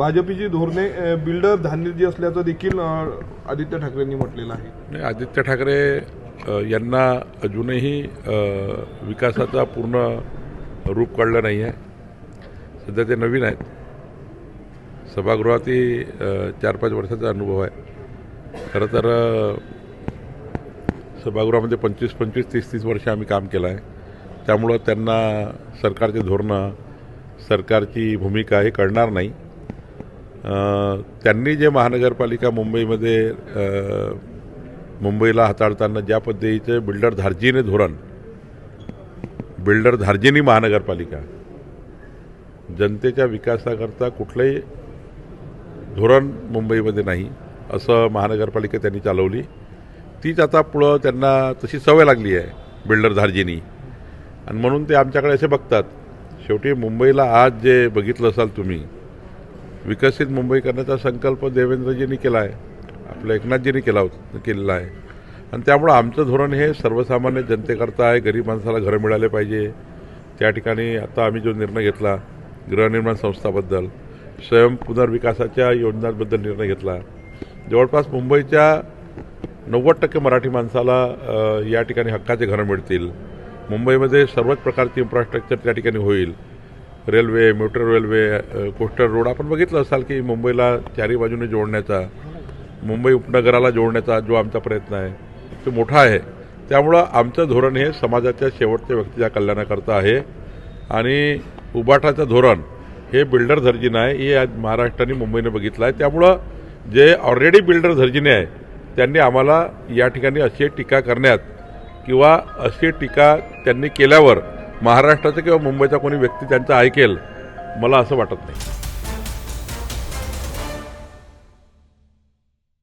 भाजपची धोरणे बिल्डर धान्यजी असल्याचं देखील आदित्य ठाकरेंनी म्हटलेलं आहे. आदित्य ठाकरे यांना अजूनही विकासाचा पूर्ण रूप काढलं नाही आहे सध्या ते नवीन आहेत. सभागृहातही चार पाच वर्षाचा अनुभव आहे. खरं तर सभागृहामध्ये पंचवीस पंचवीस तीस तीस वर्ष आम्ही काम केलं आहे. त्यामुळं त्यांना सरकारचे धोरणं सरकारची भूमिका हे कळणार नाही. त्यांनी जे महानगरपालिका मुंबईमध्ये मुंबईला हाताळताना ज्या पद्धतीचं बिल्डर धार्जीने धोरण बिल्डर धार्जिनी महानगरपालिका जनतेच्या विकासाकरता कुठलंही धोरण मुंबईमध्ये नाही असं महानगरपालिका त्यांनी चालवली. तीच आता पुढं त्यांना तशी सवय लागली आहे बिल्डर धार्जिनी. आणि म्हणून ते आमच्याकडे असे बघतात शेवटी मुंबईला आज जे बघितलं असाल तुम्ही विकसित मुंबई करण्याचा संकल्प देवेंद्रजींनी केला आहे. आपल्या एकनाथजींनी केला होता केलेला आहे. आणि त्यामुळं आमचं धोरण हे सर्वसामान्य जनतेकरता आहे. गरीब माणसाला घरं मिळाले पाहिजे. त्या ठिकाणी आता आम्ही जो निर्णय घेतला गृहनिर्माण संस्थाबद्दल स्वयं पुनर्विकासाच्या योजनांबद्दल निर्णय घेतला. जवळपास मुंबईच्या नव्वद टक्के मराठी माणसाला या ठिकाणी हक्काचे घरं मिळतील. मुंबईमध्ये सर्वच प्रकारचे इन्फ्रास्ट्रक्चर त्या ठिकाणी होईल. Railway metro railway coaster coastal road. आपण बघितलं असाल की मुंबईला चारी बाजूने जोडण्याचा मुंबई उपनगराला जोडण्याचा जो आमचा प्रयत्न आहे तो मोठा आहे. त्यामुळं आमचं धोरण हे समाजाच्या शेवटच्या व्यक्तीच्या कल्याणाकरता आहे. आणि उबाटाचं धोरण हे बिल्डर धर्जिन आहे हे आज महाराष्ट्राने मुंबईने बघितलं आहे. त्यामुळं जे ऑलरेडी बिल्डर धर्जिने आहे त्यांनी आम्हाला या ठिकाणी अशी टीका करण्यात किंवा अशी टीका त्यांनी केल्यावर महाराष्ट्राचा किंवा मुंबईचा कोणी व्यक्ती त्यांचं ऐकेल मला असं वाटत नाही.